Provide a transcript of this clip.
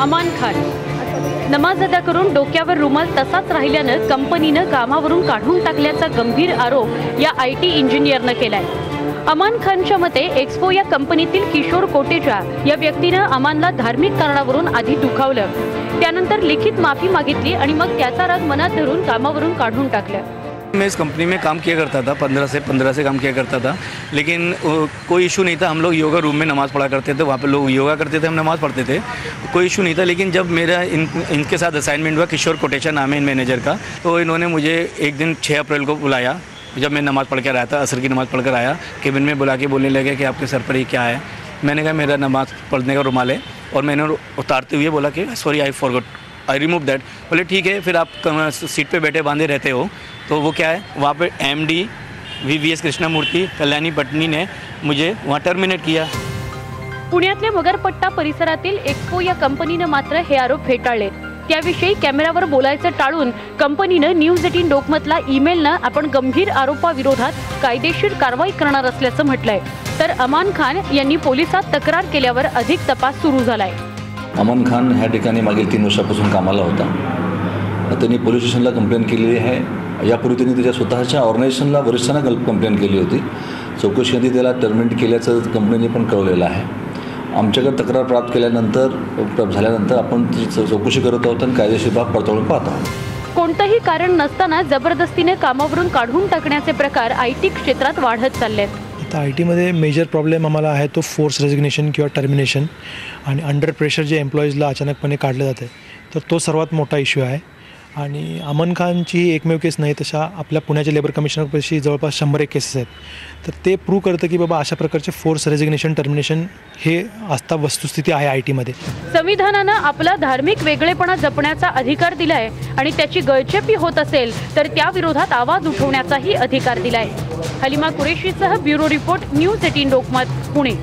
अमान खान. नमाज अदा करून डोक्यावर रुमाल तसाच राहिल्यानं कंपनीनं कामावरून काढून टाकल्याचा गंभीर आरोप या आय टी इंजिनियरनं केलाय. अमान खानच्या मते एक्सपो या कंपनीतील किशोर कोटेचा या व्यक्तीनं अमानला धार्मिक कारणावरून आधी दुखावलं. त्यानंतर लिखित माफी मागितली आणि मग त्याचा राग मनात धरून कामावरून काढून टाकलं. मैं इस कंपनी में काम किया करता था, पंद्रह से पंद्रह से काम किया करता था, लेकिन कोई इशू नहीं था। हम लोग योगा रूम में नमाज़ पढ़ा करते थे, वहाँ पे लोग योगा करते थे, हम नमाज़ पढ़ते थे। कोई इशू नहीं था, लेकिन जब मेरा इन, इनके साथ असाइनमेंट हुआ किशोर कोटेशा नाम है इन मैनेजर का तो इन्होंने मुझे एक दिन छः अप्रैल को बुलाया, जब मैं नमाज़ पढ़ कर आया था, असर की नमाज़ पढ़ कर आया, केबिन में बुला के बोलने लगे कि आपके सर पर ये क्या है। मैंने कहा, मेरा नमाज़ पढ़ने का रुमाल है, और मैंने उतारते हुए बोला कि sorry I forgot I remove that बोले ठीक है फिर आप सीट पे बैठे बांधे रहते हो। तो वो क्या है वहाँ पे M D V V S Krishnamurthy Kalyani Patni ने मुझे वहाँ टर्मिनेट किया। पुण्यातल्या मगरपट्टा परिसरातील एक्सपो या कंपनीनं मात्र हे आरोप फेटाळले. त्याविषयी कॅमेऱ्यावर बोलायचं टाळून कंपनीनं न्यूज एटीन डोकमतला ईमेलनं आपण गंभीर आरोपाविरोधात कायदेशीर कारवाई करणार असल्याचं म्हटलंय. तर अमान खान यांनी पोलिसात तक्रार केल्यावर अधिक तपास सुरू झालाय. अमन खान ह्या ठिकाणी मागील तीन वर्षापासून कामाला होता. त्यांनी पोलीस स्टेशनला कंप्लेंट केलेली आहे. यापूर्वी त्यांनी त्याच्या स्वतःच्या ऑर्गनायझेशनला वरिष्ठांना कल कंप्लेंट केली होती. चौकशीमध्ये त्याला टर्मिनेट केल्याचं कंपनीने पण कळवलेलं आहे. आमच्याकडे तक्रार प्राप्त केल्यानंतर प्राप्त झाल्यानंतर आपण चौकशी करत आहोत आणि कायदेशीर बाब पडताळून पाहत आहोत. कोणतंही कारण नसताना जबरदस्तीने कामावरून काढून टाकण्याचे प्रकार आय टी क्षेत्रात वाढत चालले आहेत तर आय टीमध्ये मेजर प्रॉब्लेम आम्हाला आहे तो फोर्स रेजिग्नेशन किंवा टर्मिनेशन आणि अंडर प्रेशर जे एम्प्लॉईजला अचानकपणे काढलं जाते तर तो सर्वात मोठा इश्यू आहे. आणि अमन खानची ही एकमेव केस नाही तशा आपल्या पुण्याच्या लेबर कमिशनरपाशी जवळपास शंभर एक केसेस आहेत. तर ते प्रूव्ह करतं की बाबा अशा प्रकारचे फोर्स रेजिग्नेशन टर्मिनेशन हे आस्था वस्तुस्थिती आहे आय टीमध्ये संविधानानं आपला धार्मिक वेगळेपणा जपण्याचा अधिकार दिलाय आणि त्याची गळचेपी होत असेल तर त्या विरोधात आवाज उठवण्याचाही अधिकार दिलाय. Halima कुरेशीसह bureau report news eighteen Lokmat Pune.